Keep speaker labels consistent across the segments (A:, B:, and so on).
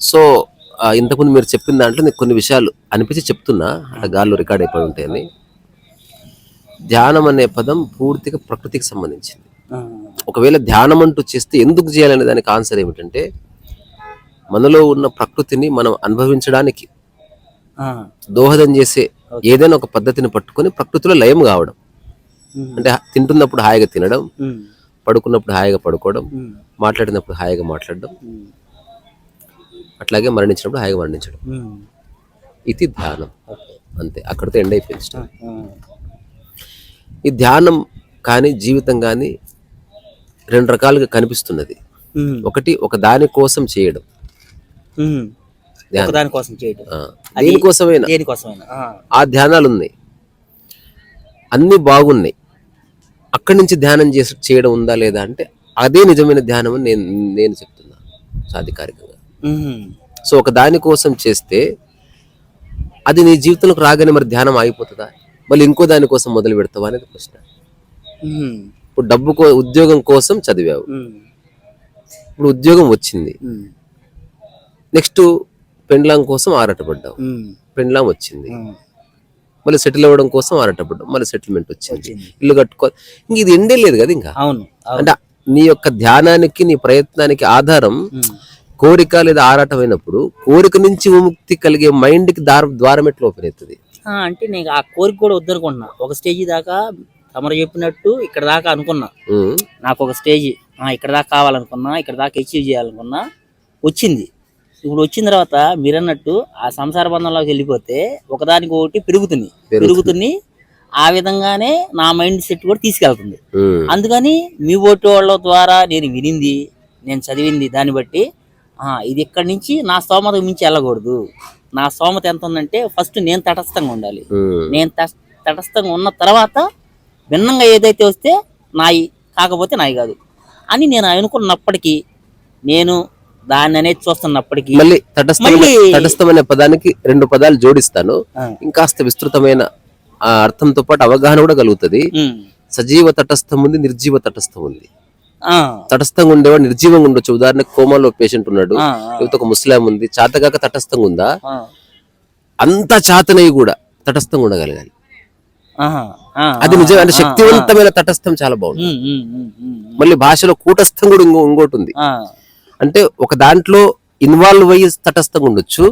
A: So ఆ, ఇంతకుముందు మీరు చెప్పిన దాంట్లో నీకు కొన్ని విషయాలు అనిపించి చెప్తున్నా అట్లా గాల్లో రికార్డ్ అయిపోయి ఉంటాయని. ధ్యానం అనే పదం పూర్తిగా ప్రకృతికి సంబంధించింది.
B: ఆ,
A: ఒకవేళ ధ్యానం అంటూ చేస్తే ఎందుకు చేయాలనే దానికి ఆన్సర్ ఏమిటంటే మనలో ఉన్న ప్రకృతిని మనం అనుభవించడానికి
B: ఆ,
A: దోహదం చేసే ఏదైనా ఒక పద్ధతిని పట్టుకొని ప్రకృతిలో లయం కావడం. అంటే తింటున్నప్పుడు హాయిగా తినడం పడుకున్నప్పుడు హాయిగా పడుకోవడం మాట్లాడినప్పుడు హాయిగా మాట్లాడడం. అట్లాగే మరణించినప్పుడు హాయిగా మరణించడం. ఇది ధ్యానం. అంతే. అక్కడితో ఎండ్ అయిపోయింది ఈ ధ్యానం కానీ జీవితం కానీ రెండు రకాలుగా కనిపిస్తున్నది. ఒకటి ఒక దాని కోసం చేయడం. ఆ, దేనికోసమైనా
B: దేనికోసమైనా ఆ,
A: ఆ ధ్యానాలు ఉన్నాయి. అన్ని బాగున్నాయి. అక్కడి నుంచి ధ్యానం చేసి చేయడం ఉందా లేదా అంటే అదే నిజమైన ధ్యానం అని నేను నేను చెప్తున్నా. సాధికారికంగా. సో ఒక దాని కోసం చేస్తే అది నీ జీవితంలోకి రాగానే మరి ధ్యానం ఆగిపోతుందా? మళ్ళీ ఇంకో దాని కోసం మొదలు పెడతావా అనేది ప్రశ్న. ఇప్పుడు డబ్బు ఉద్యోగం కోసం చదివావు. ఇప్పుడు ఉద్యోగం వచ్చింది. నెక్స్ట్ పెండ్లాం కోసం ఆరాటపడ్డావు. పెండ్లాం వచ్చింది. మళ్ళీ సెటిల్ అవ్వడం కోసం ఆరాటపడ్డావు. మళ్ళీ సెటిల్మెంట్ వచ్చింది. ఇల్లు కట్టుకో ఇంక ఇది ఎండే లేదు కదా ఇంకా?
B: అవును.
A: అంటే నీ యొక్క ధ్యానానికి నీ ప్రయత్నానికి ఆధారం కోరిక లేదా ఆరాటం అయినప్పుడు కోరిక నుంచి విముక్తి కలిగే మైండ్కి దార ద్వారం ఎట్లా ఓపెన్ అవుతుంది?
B: అంటే నేను ఆ కోరిక కూడా వద్దనుకుంటున్నా ఒక స్టేజ్ దాకా తమరు చెప్పినట్టు ఇక్కడ దాకా అనుకున్నా. నాకు ఒక స్టేజ్ ఇక్కడ దాకా కావాలనుకున్నా ఇక్కడ దాకా అచీవ్ చేయాలనుకున్నా వచ్చింది. ఇప్పుడు వచ్చిన తర్వాత మీరన్నట్టు ఆ సంసార బంధంలోకి వెళ్ళిపోతే ఒకదానికి ఒకటి పెరుగుతుంది. పెరుగుతుంది. ఆ విధంగానే నా మైండ్ సెట్ కూడా తీసుకెళ్తుంది. అందుకని మీ ఓటు వాళ్ళ ద్వారా నేను వినింది నేను చదివింది దాన్ని బట్టి ఇది ఇక్కడి నుంచి నా స్తోమతకు మించి వెళ్ళకూడదు. నా స్తోమత ఎంత ఉందంటే ఫస్ట్ నేను తటస్థంగా ఉండాలి. నేను తట- తటస్థంగా ఉన్న తర్వాత భిన్నంగా ఏదైతే వస్తే నాయి కాకపోతే నాయి కాదు. అని నేను అనుకున్నప్పటికీ నేను దాన్ని అనేది చూస్తున్నప్పటికీ
A: మళ్ళీ తటస్థమైన పదానికి రెండు పదాలు జోడిస్తాను. ఇంకాస్త విస్తృతమైన ఆ అర్థంతో పాటు అవగాహన కూడా కలుగుతుంది. సజీవ తటస్థం ఉంది నిర్జీవ తటస్థం ఉంది. తటస్థంగా ఉండేవాడు నిర్జీవంగా ఉండొచ్చు. ఉదాహరణకు కోమాలో పేషెంట్ ఉన్నాడు. లేకపోతే ఒక ముస్లాం ఉంది. చాతగాక తటస్థంగా ఉందా? అంత చాతనయ్యి కూడా తటస్థంగా ఉండగలగాలి. అది నిజం అంటే శక్తివంతమైన తటస్థం చాలా బాగుంది మళ్ళీ భాషలో కూటస్థం కూడా ఇంకో ఇంకోటి ఉంది. అంటే ఒక దాంట్లో ఇన్వాల్వ్ అయ్యి తటస్థంగా ఉండొచ్చు.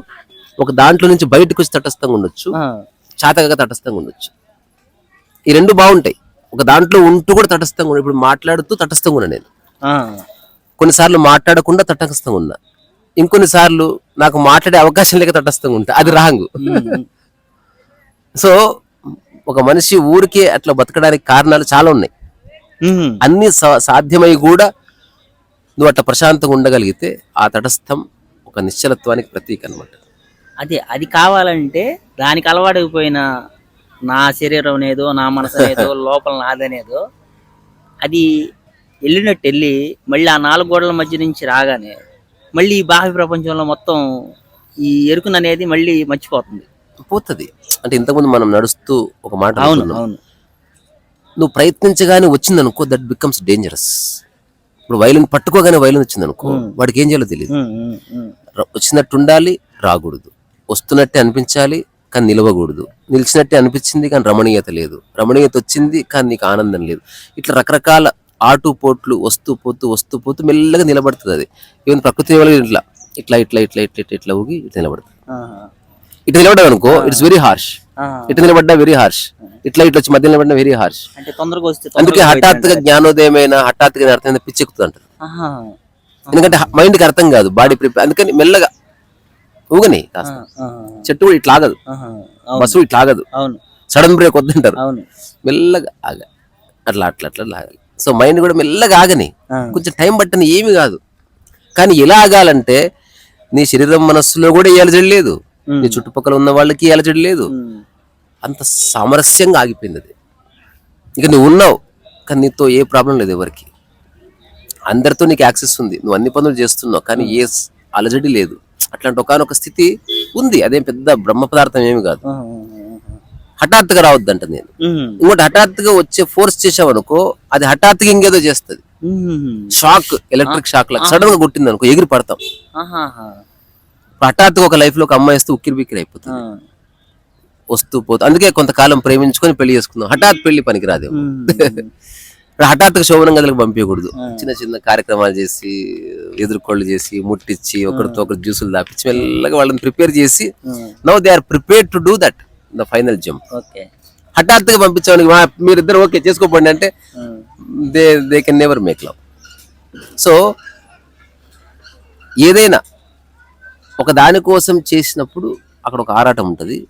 A: ఒక దాంట్లో నుంచి బయటకు వచ్చి తటస్థంగా ఉండొచ్చు. చాతగా తటస్థంగా ఉండొచ్చు. ఈ రెండు బాగుంటాయి. ఒక దాంట్లో ఉంటూ కూడా తటస్థంగా ఉండే ఇప్పుడు మాట్లాడుతూ తటస్థంగా ఉన్నా నేను.
B: ఆ,
A: కొన్నిసార్లు మాట్లాడకుండా తటస్థంగా ఉన్నా. ఇంకొన్నిసార్లు నాకు మాట్లాడే అవకాశం లేక తటస్థంగా ఉంటా. అది రాంగు. సో ఒక మనిషి ఊరికే అట్లా బతకడానికి కారణాలు చాలా ఉన్నాయి. అన్ని సా- సాధ్యమై కూడా నువ్వు అట్లా ప్రశాంతంగా ఉండగలిగితే ఆ తటస్థం ఒక నిశ్చలత్వానికి ప్రతీక అన్నమాట
B: అదే అది కావాలంటే దానికి అలవాడైపోయిన నా శరీరం అనేదో నా మనసు అనేదో లోపల నాదనేదో అది వెళ్ళినట్టు వెళ్ళి మళ్ళీ ఆ నాలుగు గోడల మధ్య నుంచి రాగానే మళ్ళీ ఈ బాహ్య ప్రపంచంలో మొత్తం ఈ ఎరుకును అనేది మళ్ళీ మర్చిపోతుంది.
A: పోతుంది. అంటే ఇంతకుముందు మనం నడుస్తూ ఒక మాట
B: అవును. అవును.
A: నువ్వు ప్రయత్నించగానే వచ్చిందనుకో దట్ బికమ్స్ డేంజరస్ ఇప్పుడు వైలిన్ పట్టుకోగానే వైలిన్ వచ్చిందనుకో వాడికి ఏం చేయాలో తెలియదు వచ్చినట్టు ఉండాలి రాకూడదు. వస్తున్నట్టే అనిపించాలి కానీ నిలవకూడదు. నిలిచినట్టే అనిపించింది కానీ రమణీయత లేదు. రమణీయత వచ్చింది కానీ నీకు ఆనందం లేదు. ఇట్లా రకరకాల ఆటు పోట్లు వస్తూ పోతూ వస్తూ పోతూ మెల్లగా నిలబడుతుంది అది. ఈవెన్ ప్రకృతి ఇట్లా ఇట్లా ఇట్లా ఇట్లా ఇట్లా ఇట్లా ఇట్లా ఊగి ఇట్లా నిలబడుతుంది
B: ఆహా.
A: ఇట్లా నిలబడ్డావు అనుకో ఇట్స్ వెరీ హార్ష్. ఇట్లా నిలబడ్డా వెరీ హార్ష్ ఇట్లా ఇట్లా వచ్చి మధ్య నిలబడ్డా వెరీ హార్ష్ అందుకే హఠాత్తుగా జ్ఞానోదయమైన హఠాత్తుగా అర్థమైన పిచ్చెక్కుతుంది అంటారు. ఎందుకంటే మైండ్కి అర్థం కాదు బాడీ ప్రిపేర్ అందుకని మెల్లగా ఊగని కాస్త. చెట్టు కూడా ఇట్లా ఆగదు. బస్సు ఇట్లా ఆగదు. సడన్ బ్రేక్ వద్దంటారు మెల్లగా ఆగ. అట్లా అట్లా అట్లా ఆగాలి. సో మైండ్ కూడా మెల్లగా ఆగని. కొంచెం టైం పట్టని ఏమి కాదు. కానీ ఎలా ఆగాలంటే నీ శరీరం మనస్సులో కూడా ఏలజడి లేదు. నీ చుట్టుపక్కల ఉన్న వాళ్ళకి ఏలజడి లేదు. అంత సామరస్యంగా ఆగిపోయింది అది. ఇక నువ్వు ఉన్నావు కానీ నీతో ఏ ప్రాబ్లం లేదు ఎవరికి. అందరితో నీకు యాక్సెస్ ఉంది. నువ్వు అన్ని పనులు చేస్తున్నావు కానీ ఏ అలజడి లేదు. అట్లాంటి ఒకనొక స్థితి ఉంది అదేం పెద్ద బ్రహ్మ పదార్థం ఏమి కాదు. హఠాత్తుగా రావద్దంట నేను. ఇంకోటి హఠాత్తుగా వచ్చే ఫోర్స్ చేసావనుకో అది హఠాత్తుగా ఇంకేదో చేస్తుంది. షాక్ ఎలక్ట్రిక్ షాక్ లాగా సడన్గా కొట్టింది అనుకో ఎగిరి పడతాం. హఠాత్తుగా ఒక లైఫ్లో ఒక అమ్మాయి వస్తే ఉక్కిరి బిక్కిరి అయిపోతుంది. వస్తూ పోతూ అందుకే కొంతకాలం ప్రేమించుకొని పెళ్ళి చేసుకుందాం హఠాత్ పెళ్ళి పనికిరాదు
B: ఉమ్.
A: ఇప్పుడు హఠాత్తుగా శోభనం గదులకు పంపించకూడదు. చిన్న చిన్న కార్యక్రమాలు చేసి ఎదుర్కోళ్ళు చేసి ముట్టించి ఒకరితో ఒకరు జ్యూసులు దాపించి మెల్లగా వాళ్ళని ప్రిపేర్ చేసి. Now they are prepare to do that the final jump.
B: Okay.
A: హఠాత్తుగా పంపించామని "మా- మీరిద్దరు ఓకే చేసుకోపోండి అంటే. They they can never make love. So ఏదైనా ఒక దాని కోసం చేసినప్పుడు అక్కడ ఒక ఆరాటం ఉంటుంది.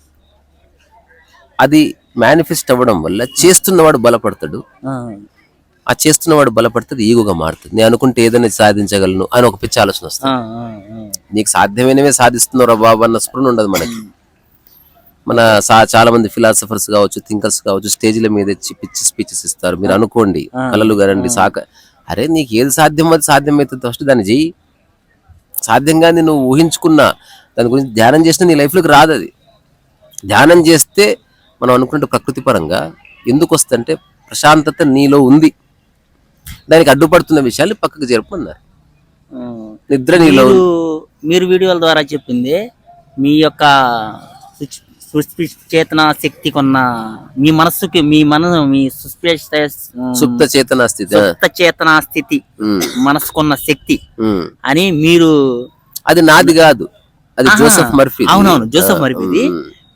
A: అది మేనిఫెస్ట్ అవ్వడం వల్ల చేస్తున్నవాడు బలపడతాడు.
B: ఆ.
A: ఆ చేస్తున్నవాడు బలపడుతుంది ఈగోగా మారుతుంది. నేను అనుకుంటే ఏదైనా సాధించగలను అని ఒక పిచ్చి ఆలోచన వస్తుంది. నీకు సాధ్యమైనవే సాధిస్తున్నారా బాబు అన్న స్పృహ ఉండదు మనకి. మన సా చాలా మంది ఫిలాసఫర్స్ కావచ్చు థింకర్స్ కావచ్చు స్టేజ్ల మీద వచ్చి పిచ్చి స్పీచెస్ ఇస్తారు. మీరు అనుకోండి కలలు కరండి సాక అరే నీకు ఏది సాధ్యం అది సాధ్యమవుతుంది ఫస్ట్ దాన్ని చెయ్యి. సాధ్యంగా నువ్వు ఊహించుకున్నా దాని గురించి ధ్యానం చేసినా నీ లైఫ్లోకి రాదు అది. ధ్యానం చేస్తే మనం అనుకుంటే ప్రకృతి పరంగా ఎందుకు వస్తుందంటే ప్రశాంతత నీలో ఉంది. దానికి అడ్డుపడుతున్న విషయాలు పక్కకు జరుపుకున్నారు. నిద్ర నీలో
B: మీరు వీడియోల ద్వారా చెప్పింది మీ యొక్క సుచేతన శక్తి కొన్న మీ మనస్సుకి మీ మన మీ
A: సుప్త చేతన స్థితి.
B: సుప్త చేతన స్థితి మనసుకున్న శక్తి. అని మీరు
A: అది నాది కాదు. అది. Joseph Murphy.
B: అవునవును జోసెఫ్ మర్ఫీది.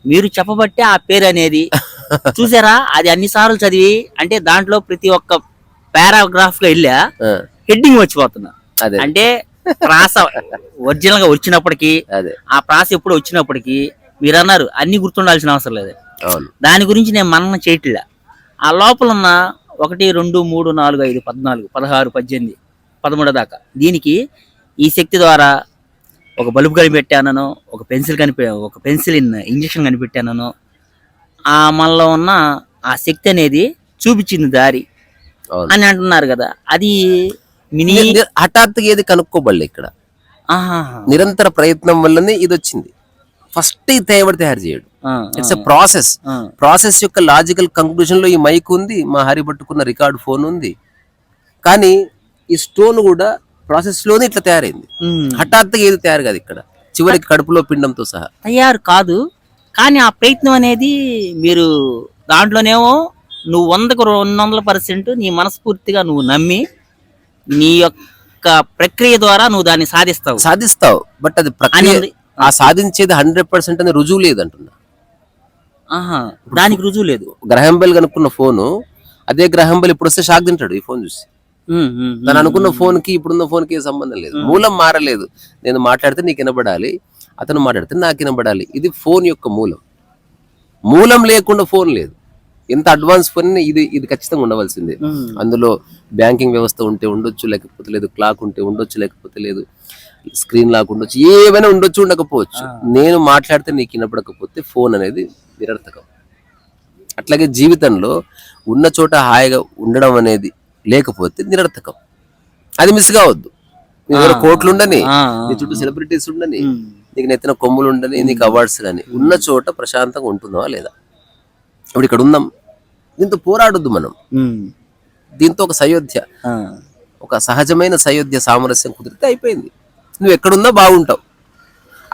B: మీరు చెప్పబట్టే ఆ పేరు అనేది. చూసారా? అది అన్ని సార్లు చదివి అంటే దాంట్లో ప్రతి ఒక్క పారాగ్రాఫ్లో వెళ్ళా. హెడ్డింగ్ వచ్చిపోతున్నా
A: అదే.
B: అంటే ప్రాస ఒరిజినల్గా వచ్చినప్పటికీ
A: అదే.
B: ఆ ప్రాస ఎప్పుడు వచ్చినప్పటికీ మీరు అన్నారు అన్ని గుర్తుండాల్సిన అవసరం లేదు.
A: అవును.
B: దాని గురించి నేను మనన చేయట్లే. ఆ లోపల ఉన్న ఒకటి రెండు మూడు నాలుగు ఐదు పద్నాలుగు పదహారు పద్దెనిమిది పదమూడు దాకా దీనికి ఈ శక్తి ద్వారా ఒక బల్బు కనిపెట్టానను ఒక పెన్సిల్ కనిపె ఒక పెన్సిల్ ఇంజక్షన్ కనిపెట్టానను ఆ మనలో ఉన్న ఆ శక్తి అనేది చూపించింది దారి. అని అంటున్నారు కదా. అది మినీ
A: హఠాత్తుగా ఏది కనుక్కోబడలే ఇక్కడ. నిరంతర ప్రయత్నం వల్లనే ఇది వచ్చింది. ఫస్ట్ ఈ తేవడి తయారు చేయడు. ఇట్స్ ఎ ప్రాసెస్ ప్రాసెస్ యొక్క లాజికల్ కంక్లూజన్లో ఈ మైక్ ఉంది మా హరి పట్టుకున్న రికార్డ్ ఫోన్ ఉంది. కానీ ఈ స్టోన్ కూడా ప్రాసెస్లోనే ఇట్లా తయారైంది. హఠాత్తుగా ఏది తయారు కాదు ఇక్కడ. చివరికి కడుపులో పిండంతో సహా.
B: తయారు కాదు. కానీ ఆ ప్రయత్నం అనేది మీరు దాంట్లోనేమో నువ్వు వందకు రెండు వందల పర్సెంట్ నీ మనస్ఫూర్తిగా నువ్వు నమ్మి నీ యొక్క ప్రక్రియ ద్వారా నువ్వు దాన్ని సాధిస్తావు.
A: సాధిస్తావు. బట్ అది ప్రక్రియ. ఆ సాధించేది హండ్రెడ్ పర్సెంట్ అని రుజువు లేదంటున్నా.
B: ఆహా దానికి రుజువు లేదు.
A: గ్రహం బెల్ కనుక్కున్న ఫోను అదే గ్రహం బెల్ ఇప్పుడు వస్తే షాక్ తింటాడు ఈ ఫోన్ చూసి. తను అనుకున్న ఫోన్కి ఇప్పుడున్న ఫోన్కి ఏ సంబంధం లేదు. మూలం మారలేదు. నేను మాట్లాడితే నీకు వినబడాలి అతను మాట్లాడితే నాకు వినబడాలి. ఇది ఫోన్ యొక్క మూలం. మూలం లేకుండా ఫోన్ లేదు. ఎంత అడ్వాన్స్ ఫోన్ ఇది ఇది ఖచ్చితంగా ఉండవలసిందే. అందులో బ్యాంకింగ్ వ్యవస్థ ఉంటే ఉండొచ్చు లేకపోతే లేదు క్లాక్ ఉంటే ఉండొచ్చు లేకపోతే లేదు స్క్రీన్ లాక్ ఉండొచ్చు ఏమైనా ఉండొచ్చు ఉండకపోవచ్చు. నేను మాట్లాడితే నీకు వినపడకపోతే ఫోన్ అనేది నిరర్థకం. అట్లాగే జీవితంలో ఉన్న చోట హాయిగా ఉండడం అనేది లేకపోతే నిరర్థకం. అది మిస్ కావద్దు. నీ కోట్లు ఉండని నీ చుట్టూ సెలబ్రిటీస్ ఉండని నీకు నెత్తిన కొమ్ములు ఉండని నీకు అవార్డ్స్ కానీ ఉన్న చోట ప్రశాంతంగా ఉంటున్నావా లేదా? ఇప్పుడు ఇక్కడ ఉందాం. దీంతో పోరాడొద్దు మనం. దీంతో ఒక సయోధ్య. ఒక సహజమైన సయోధ్య సామరస్యం కుదిరితే అయిపోయింది. నువ్వు ఎక్కడున్నా బాగుంటావు.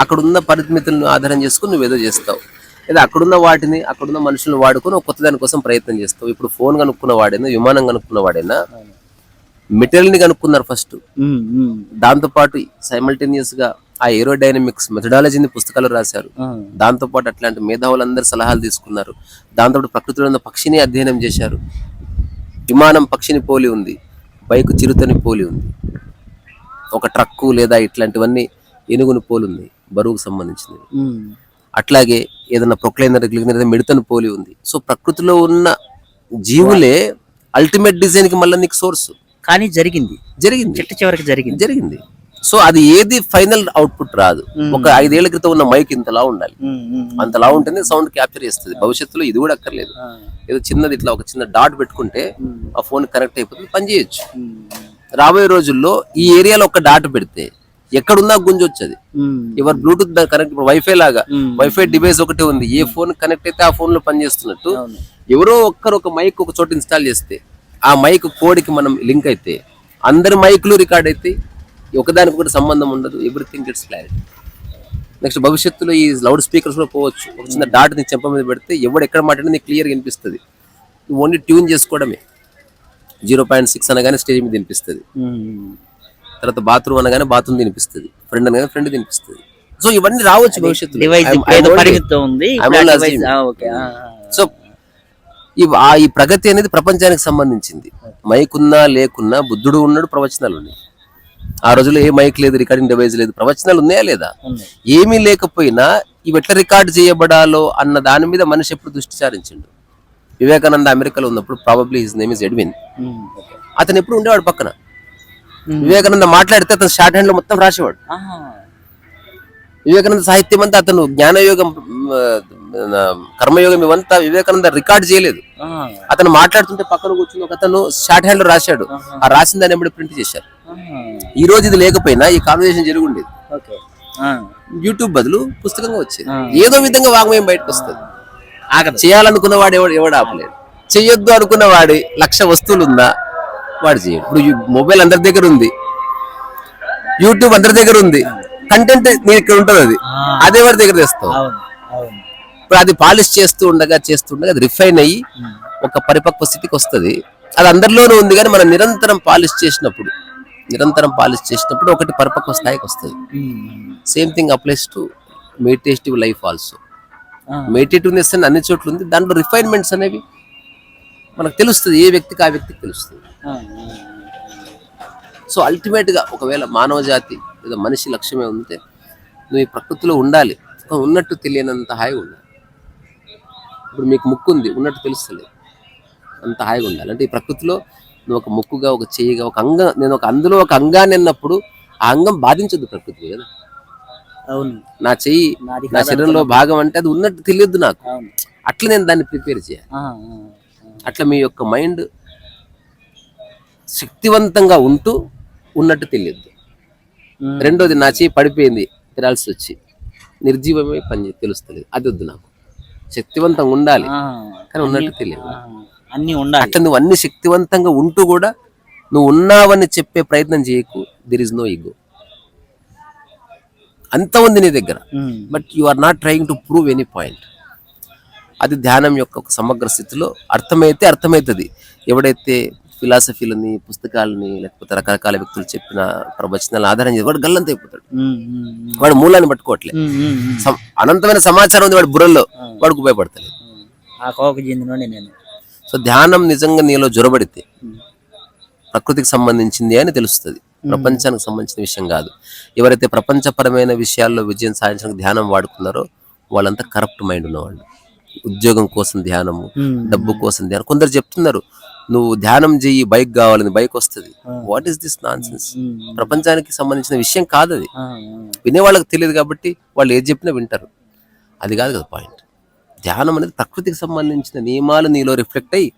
A: అక్కడున్న పరిమితులను ఆధారం చేసుకుని నువ్వు ఏదో చేస్తావు. లేదా అక్కడున్న వాటిని అక్కడున్న మనుషులను వాడుకొని ఒక కొత్త దాని కోసం ప్రయత్నం చేస్తావు. ఇప్పుడు ఫోన్ కనుక్కున్న వాడైనా విమానం కనుక్కున్న వాడైనా మెటీరియల్ని కనుక్కున్నారు ఫస్ట్. దాంతోపాటు సైమల్టేనియస్గా ఆ ఏరోడైనమిక్స్ మెథడాలజీని పుస్తకాలు రాశారు. దాంతోపాటు అట్లాంటి మేధావులందరూ సలహాలు తీసుకున్నారు. దాంతోపాటు ప్రకృతిలో ఉన్న పక్షిని అధ్యయనం చేశారు. విమానం పక్షిని పోలి ఉంది. బైక్ చిరుతని పోలి ఉంది. ఒక ట్రక్కు లేదా ఇట్లాంటివన్నీ ఏనుగుని పోలి ఉంది బరువుకు సంబంధించినవి.
B: ఉమ్,
A: అట్లాగే ఏదైనా ప్రొక్లైనర్ గ్లిగ్నర్ మిడతను పోలి ఉంది. సో ప్రకృతిలో ఉన్న జీవులే అల్టిమేట్ డిజైన్కి మళ్ళీ నీకు సోర్స్
B: కానీ జరిగింది.
A: జరిగింది.
B: చిట్ట చివరికి జరిగింది.
A: జరిగింది. సో అది ఏది ఫైనల్ అవుట్పుట్ రాదు. ఒక ఐదేళ్ళ క్రితం ఉన్న మైక్ ఇంతలా ఉండాలి. అంతలా ఉంటేనే సౌండ్ క్యాప్చర్ చేస్తుంది. భవిష్యత్తులో ఇది కూడా అక్కర్లేదు. ఏదో చిన్నది ఇట్లా ఒక చిన్న డాట్ పెట్టుకుంటే ఆ ఫోన్ కనెక్ట్ అయిపోతుంది పని చేయొచ్చు. రాబోయే రోజుల్లో ఈ ఏరియాలో ఒక డాట్ పెడితే ఎక్కడున్నా గుంజొచ్చు అది
B: ఉమ్,
A: ఎవరు బ్లూటూత్ కనెక్ట్ వైఫై లాగా. వైఫై డివైస్ ఒకటే ఉంది. ఏ ఫోన్ కనెక్ట్ అయితే ఆ ఫోన్లో పని చేస్తున్నట్టు
B: అవును.
A: ఎవరో ఒక్కరు ఒక మైక్ ఒక చోట ఇన్స్టాల్ చేస్తే ఆ మైక్ కోడ్కి మనం లింక్ అయితే అందరి మైక్లు రికార్డ్ అయితే ఒకదానికి ఒకటి సంబంధం ఉండదు. ఎవ్రీథింగ్ ఇట్స్ క్లారిటీ నెక్స్ట్ భవిష్యత్తులో ఈ లౌడ్ స్పీకర్స్ కూడా పోవచ్చు. ఒక చిన్న డాట్ నీ చెంప మీద పెడితే ఎవడు ఎక్కడ మాట్లాడినా నీకు క్లియర్గా వినిపిస్తుంది. ఓన్లీ ట్యూన్ చేసుకోవడమే. జీరో పాయింట్ సిక్స్ అనగానే స్టేజ్ మీద వినిపిస్తుంది.
B: ఉమ్.
A: తర్వాత బాత్రూమ్ అనగానే బాత్రూమ్ తినిపిస్తుంది. ఫ్రెండ్ అనగానే ఫ్రెండ్ తినిపిస్తుంది. సో ఇవన్నీ రావచ్చు భవిష్యత్తులో. సో ఈ ఆ ఈ ప్రగతి అనేది ప్రపంచానికి సంబంధించింది. మైక్ ఉన్నా లేకున్నా బుద్ధుడు ఉన్నాడు ప్రవచనాలు ఉన్నాయి. ఆ రోజుల్లో ఏ మైక్ లేదు రికార్డింగ్ డివైస్ లేదు ప్రవచనాలు ఉన్నాయా లేదా. ఏమీ లేకపోయినా ఇవి ఎట్లా రికార్డ్ చేయబడాలో అన్న దాని మీద మనిషి ఎప్పుడు దృష్టి సారించిండు వివేకానంద అమెరికాలో ఉన్నప్పుడు probably his name is Edwin. అతను ఎప్పుడు ఉండేవాడు పక్కన. వివేకానంద మాట్లాడితే అతను షార్ట్ హ్యాండ్లో మొత్తం రాసేవాడు. వివేకానంద సాహిత్యం అంతా అతను జ్ఞానయోగం కర్మయోగం ఇవంతా వివేకానంద రికార్డ్ చేయలేదు అతను మాట్లాడుతుంటే పక్కన కూర్చుని ఒక అతను షార్ట్ హ్యాండ్లో రాశాడు ఆ రాసిన దాన్ని ఎప్పుడు ప్రింట్ చేశారు. ఈ రోజు ఇది లేకపోయినా ఈ కాన్వర్సేషన్ జరిగి ఉండేది
B: ఓకే. ఆ,
A: యూట్యూబ్ బదులు పుస్తకంగా వచ్చేది. ఏదో విధంగా వాంగ్మయం బయటకు వస్తుంది చేయాలనుకున్న వాడు ఎవడు ఎవడు ఆపలేడు. చెయ్యొద్దు అనుకున్న వాడి లక్ష వస్తువులు ఉందా వాడు చేయడు. ఇప్పుడు మొబైల్ అందరి దగ్గర ఉంది. యూట్యూబ్ అందరి దగ్గర ఉంది. కంటెంట్ నీ ఇక్కడ ఉంటుంది అది. అదే వాడి దగ్గర
B: అవును
A: ఇప్పుడు అది పాలిష్ చేస్తూ ఉండగా చేస్తూ ఉండగా అది రిఫైన్ అయ్యి. ఒక పరిపక్వ స్థితికి వస్తుంది. అది అందరిలోనూ ఉంది కానీ మనం నిరంతరం పాలిష్ చేసినప్పుడు నిరంతరం పాలిష్ చేసినప్పుడు ఒకటి పరిపక్వ స్థాయికి వస్తుంది. Same thing applies to meditative life also. మెడిటేటివ్నెస్ అని అన్ని చోట్ల ఉంది. దాంట్లో రిఫైన్మెంట్స్ అనేవి మనకు తెలుస్తుంది. ఏ వ్యక్తికి ఆ వ్యక్తికి తెలుస్తుంది. సో అల్టిమేట్గా ఒకవేళ మానవ జాతి లేదా మనిషి లక్ష్యమే ఉంటే నువ్వు ఈ ప్రకృతిలో ఉండాలి. ఉన్నట్టు తెలియనంత హాయిగా ఉండాలి. ఇప్పుడు మీకు ముక్కు ఉంది. ఉన్నట్టు తెలుస్తలేదు. అంత హాయిగా ఉండాలి. అంటే ఈ ప్రకృతిలో నువ్వు ఒక ముక్కుగా ఒక చెయ్యిగా ఒక అంగం నేను ఒక అందులో ఒక అంగాన్ని అన్నప్పుడు ఆ అంగం బాధించదు ప్రకృతి కదా.
B: అవును.
A: నా చెయ్యి నా శరీరంలో భాగం అంటే అది ఉన్నట్టు తెలియదు నాకు. అట్లా నేను దాన్ని ప్రిపేర్ చేయాలి. అట్లా మీ యొక్క మైండ్ శక్తివంతంగా ఉంటూ ఉన్నట్టు తెలియదు
B: ఉమ్.
A: రెండోది నా చేయి పడిపోయింది తినాల్సి వచ్చి నిర్జీవమే పని తెలుస్తలేదు. అది వద్దు నాకు. శక్తివంతంగా ఉండాలి. కానీ ఉన్నట్టు తెలియదు.
B: అన్నీ ఉండాలి.
A: అట్లా నువ్వు అన్ని శక్తివంతంగా ఉంటూ కూడా నువ్వు ఉన్నావని చెప్పే ప్రయత్నం చేయకు. దిర్ ఇస్ నో ఈగో అంత ఉంది నీ దగ్గర. But you are not trying to prove any point అది ధ్యానం యొక్క ఒక సమగ్ర స్థితిలో అర్థమైతే అర్థమవుతుంది. ఎవడైతే ఫిలాసఫీలని పుస్తకాలని లేకపోతే రకరకాల వ్యక్తులు చెప్పిన ప్రవచనాలు ఆధారం చేసి వాడు గల్లంత అయిపోతాడు.
B: ఉమ్, ఉమ్, ఉమ్.
A: వాడు మూలాన్ని పట్టుకోవట్లే. అనంతమైన సమాచారం ఉంది వాడి బుర్రలో వాడికి ఉపయోగపడతలేదు. సో ధ్యానం నిజంగా నీలో జొరబడితే
B: ఉమ్.
A: ప్రకృతికి సంబంధించింది అని తెలుస్తుంది. ప్రపంచానికి సంబంధించిన విషయం కాదు. ఎవరైతే ప్రపంచపరమైన విషయాల్లో విజయం సాధించడానికి ధ్యానం వాడుకున్నారో వాళ్ళంతా కరప్ట్ మైండ్ ఉన్నవాళ్ళు. ఉద్యోగం కోసం ధ్యానము. డబ్బు కోసం ధ్యానం. కొందరు చెప్తున్నారు నువ్వు ధ్యానం చెయ్యి బైక్ కావాలని బైక్ వస్తుంది. What is this non. ప్రపంచానికి సంబంధించిన విషయం కాదు అది
B: ఆ,
A: వినే వాళ్ళకి తెలియదు కాబట్టి వాళ్ళు ఏది చెప్పినా వింటారు. అది కాదు కదా పాయింట్ ధ్యానం అనేది ప్రకృతికి సంబంధించిన నియమాలు నీలో రిఫ్లెక్ట్ అయ్యి.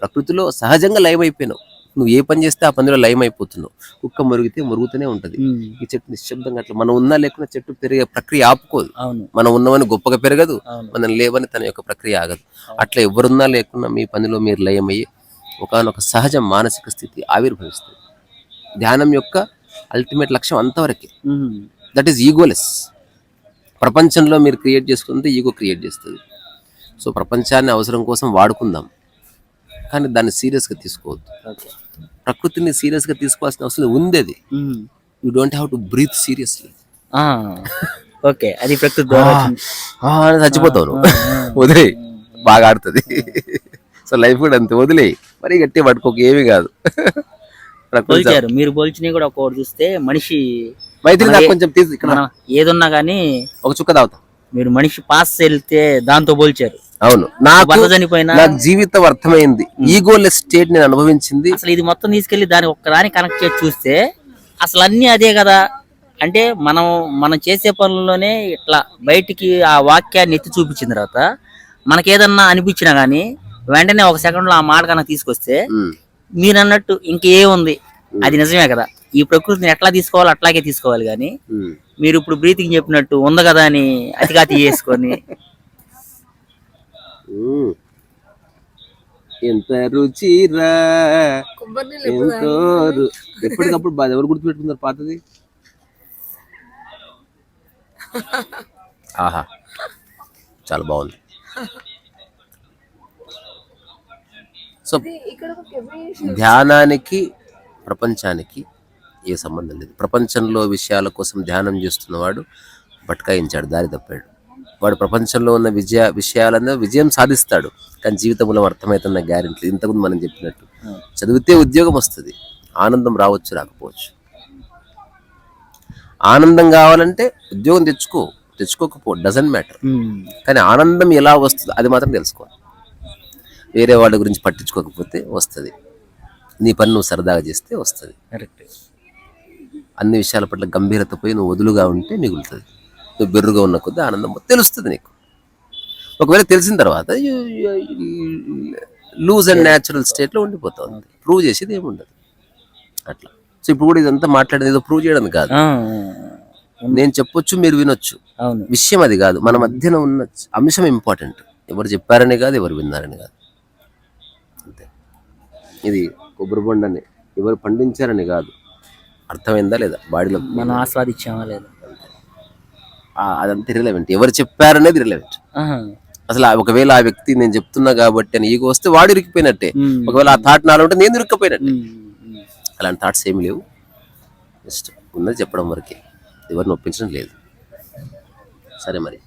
A: ప్రకృతిలో సహజంగా లయం అయిపోయినావు. నువ్వు ఏ పని చేస్తే ఆ పనిలో లయం అయిపోతున్నావు. కుక్క మురిగితే మురుగుతూనే ఉంటది. ఈ చెట్టు నిశ్శబ్దంగా అట్లా మనం ఉన్నా లేకున్నా చెట్టు పెరిగే ప్రక్రియ ఆపుకోదు. మనం ఉన్నవని గొప్పగా పెరగదు. మనం లేవని తన యొక్క ప్రక్రియ ఆగదు. అట్లా ఎవరున్నా లేకున్నా మీ పనిలో మీరు లయమయ్యి ఒకనొక సహజ మానసిక స్థితి ఆవిర్భవిస్తుంది. ధ్యానం యొక్క అల్టిమేట్ లక్ష్యం అంతవరకే. దట్ ఈస్ ఈగోలెస్ ప్రపంచంలో మీరు క్రియేట్ చేసుకుంటే ఈగో క్రియేట్ చేస్తుంది. సో ప్రపంచాన్ని అవసరం కోసం వాడుకుందాం. కానీ దాన్ని సీరియస్గా తీసుకోవద్దు. ప్రకృతిని సీరియస్గా తీసుకోవాల్సిన అవసరం ఉంది అది. You don't have to breathe seriously
B: okay. అది ప్రకృతి.
A: చచ్చిపోతావు వదిలే. బాగా ఆడుతుంది. సో లైఫ్ కూడా అంతే. వదిలే. మరీ గట్టి పట్టుకోక. ఏమీ కాదు.
B: మీరు పోల్చినవి కూడా ఒక్కొక్కటి చూస్తే మనిషి
A: మైత్రి నాకు కొంచెం తీసి ఇక్కడ.
B: ఏదున్నా కానీ
A: ఒక చుక్క తాగుతాం.
B: మీరు మనిషి పాస్ వెళ్తే దాంతో పోల్చారు.
A: అవును. నాకు
B: చనిపోయినా
A: నాకు జీవితం అర్థమైంది. ఈగోలెస్ స్టేట్ నేను అనుభవించింది.
B: అసలు ఇది మొత్తం తీసుకెళ్ళి దాని ఒక్కదాని కనెక్ట్ చేసి చూస్తే అసలు అన్ని అదే కదా. అంటే మనం మనం చేసే పనుల్లోనే ఇట్లా బయటికి ఆ వాక్యాన్ని ఎత్తి చూపించిన తర్వాత మనకి ఏదన్నా అనిపించినా గానీ వెంటనే ఒక సెకండ్లో ఆ మాట కన్నా తీసుకొస్తే మీరు అన్నట్టు ఇంకేముంది? అది నిజమే కదా. ఈ ప్రకృతిని ఎట్లా తీసుకోవాలో అట్లాగే తీసుకోవాలి కానీ. మీరు ఇప్పుడు బ్రీతింగ్ చెప్పినట్టు ఉంది కదా అని అతిగా తీయేసుకొని.
A: ఎంత రుచిరా. ఎంతో ఎప్పటికప్పుడు బాధ ఎవరు గుర్తుపెట్టుకున్నారు పాతది? ఆహా. చాలా బాగుంది. సో ధ్యానానికి ప్రపంచానికి ఏ సంబంధం లేదు. ప్రపంచంలో విషయాల కోసం ధ్యానం చేస్తున్నవాడు బట్కాయించాడు దారి తప్పాడు. వాడు ప్రపంచంలో ఉన్న విజయ విషయాలను విజయం సాధిస్తాడు. కానీ జీవితంలో అర్థమవుతున్న గ్యారెంటీ. ఇంతకుముందు మనం చెప్పినట్టు చదివితే ఉద్యోగం వస్తుంది. ఆనందం రావచ్చు రాకపోవచ్చు. ఆనందం కావాలంటే ఉద్యోగం తెచ్చుకో తెచ్చుకోకపో డజంట్ మ్యాటర్
B: ఉమ్.
A: కానీ ఆనందం ఎలా వస్తుందో అది మాత్రం తెలుసుకోవాలి. వేరే వాళ్ళ గురించి పట్టించుకోకపోతే వస్తుంది. నీ పని నువ్వు సరదాగా చేస్తే వస్తుంది.
B: కరెక్ట్
A: అన్ని విషయాల పట్ల గంభీరత పోయి నువ్వు వదులుగా ఉంటే మిగులుతుంది. నువ్వు బెర్రుగా ఉన్న కొద్దీ ఆనందం తెలుస్తుంది నీకు. ఒకవేళ తెలిసిన తర్వాత లూజ్ అండ్ న్యాచురల్ స్టేట్లో ఉండిపోతుంది. ప్రూవ్ చేసేది ఏముండదు. అట్లా. సో ఇప్పుడు కూడా ఇదంతా మాట్లాడేది ఏదో ప్రూవ్ చేయడం కాదు. నేను చెప్పొచ్చు మీరు వినొచ్చు. విషయం అది కాదు. మన మధ్యన ఉన్న అంశం ఇంపార్టెంట్ ఎవరు చెప్పారని కాదు ఎవరు విన్నారని కాదు. అంతే. ఇది కొబ్బరి బొండని ఎవరు పండించారని కాదు. అర్థమైందా లేదా? బాడీలో
B: మనం ఆస్వాదించామా లేదా?
A: అదంతా రిలవెంట్ ఎవరు చెప్పారనేది రిలవెంట్. అసలు ఒకవేళ ఆ వ్యక్తి నేను చెప్తున్నా కాబట్టి అని ఈగో వస్తే వాడు ఇరికిపోయినట్టే. ఒకవేళ ఆ థాట్ నాలో ఉంటే నేను ఇరుక్కపోయినట్టే. అలాంటి థాట్స్ ఏమి లేవు. జస్ట్ ఉన్నది చెప్పడం వరకే. ఎవరిని ఒప్పించడం లేదు. సరే మరి.